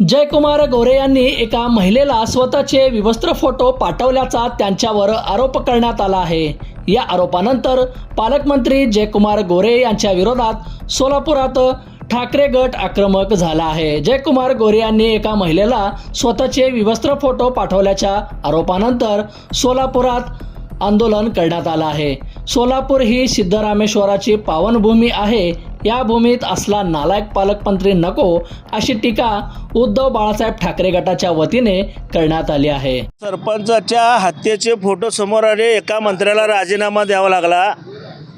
जयकुमार गोरे यांनी एका महिलेला स्वतःचे विवस्त्र फोटो पाठवल्याचा त्यांच्यावर आरोप करण्यात आला आहे. या आरोपानंतर पालकमंत्री जयकुमार गोरे यांच्या विरोधात सोलापुरात ठाकरे गट आक्रमक झाला आहे. जयकुमार गोरे यांनी एका महिलेला स्वतःचे विवस्त्र फोटो पाठवल्याच्या आरोपानंतर सोलापुरात आंदोलन करण्यात आलं आहे. सोलापूर ही सिद्धरामेश्वराची पावनभूमी आहे या भूमीत असला नालायक पालकमंत्री नको अशी टीका उद्धव बाळासाहेब ठाकरे गटाच्या वतीने करण्यात आली आहे. सरपंचाच्या हत्येचे फोटो समोर आले. एका मंत्र्याला राजीनामा द्यावा लागला.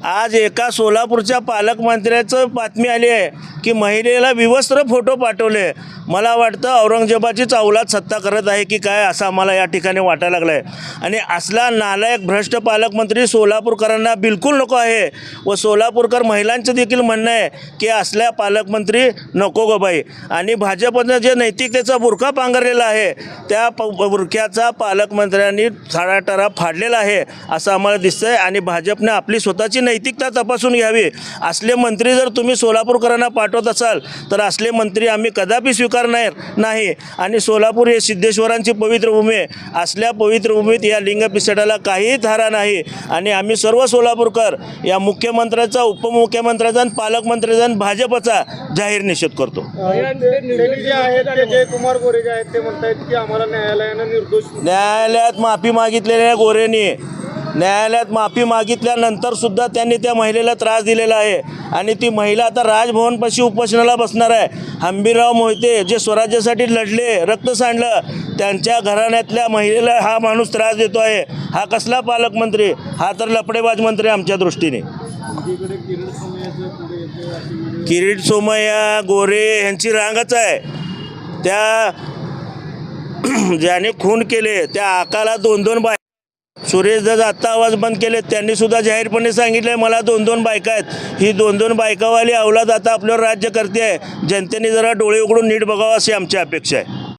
आज एका सोलापूरच्या पालकमंत्र्याचं बातमी आली आहे की महिलेला विवस्त्र फोटो पाठवले. मला वाटतं औरंगजेबाची चावलात सत्ता करत आहे की काय असं आम्हाला या ठिकाणी वाटायला लागलं आहे आणि असला नालायक भ्रष्ट पालकमंत्री सोलापूरकरांना बिलकुल नको आहे व सोलापूरकर महिलांचं देखील म्हणणं आहे की असल्या पालकमंत्री नको गो बाई. आणि भाजपनं जे नैतिकतेचा बुरखा पांघरलेला आहे त्या प बुरख्याचा पालकमंत्र्यांनी साडाटारा फाडलेला आहे असं आम्हाला दिसतंय. आणि भाजपने आपली स्वतःची नैतिकता तपासून घ्यावी. असले मंत्री जर तुम्ही सोलापूरकरांना पाठवत असाल तर असले मंत्री आम्ही कदापि स्वीकारणार नाही. आणि सोलापूर हे सिद्धेश्वरांची पवित्र भूमी आहे. असल्या पवित्र भूमीत या लिंग पिसटाला काहीही थारा नाही. आणि आम्ही सर्व सोलापूरकर या मुख्यमंत्र्याचा उपमुख्यमंत्र्याचा आणि पालकमंत्र्याचा आणि भाजपचा जाहीर निषेध करतो. न्यायालयात माफी मागितलेल्या गोरेनी न्यायालयात माफी मागितल्यानंतर सुद्धा त्यांनी त्या महिलेला त्रास दिलेला आहे. आणि ती महिला आता राजभवनपाशी उपोषणाला बसणार आहे. हंबीरराव मोहिते जे स्वराज्यासाठी लढले रक्त सांडलं त्यांच्या घराण्यातल्या महिलेला हा माणूस त्रास देतो आहे. हा कसला पालकमंत्री? हा तर लपडेबाज मंत्री आमच्या दृष्टीने. किरीट सोमय्या गोरे यांची रांगच आहे. त्या ज्याने खून केले त्या आकाला दोन दोन बाय सुरेश दादा आत्ता आवाज बंद केले त्यांनी सुद्धा जाहीरपणे सांगितलं मला दोन दोन बायका आहेत. ही दोन दोन बायकावाली अवलाद आता आपल्यावर राज्य करते आहे जनतेने जरा डोळे उघडून नीट बघावं अशी आमची अपेक्षा आहे.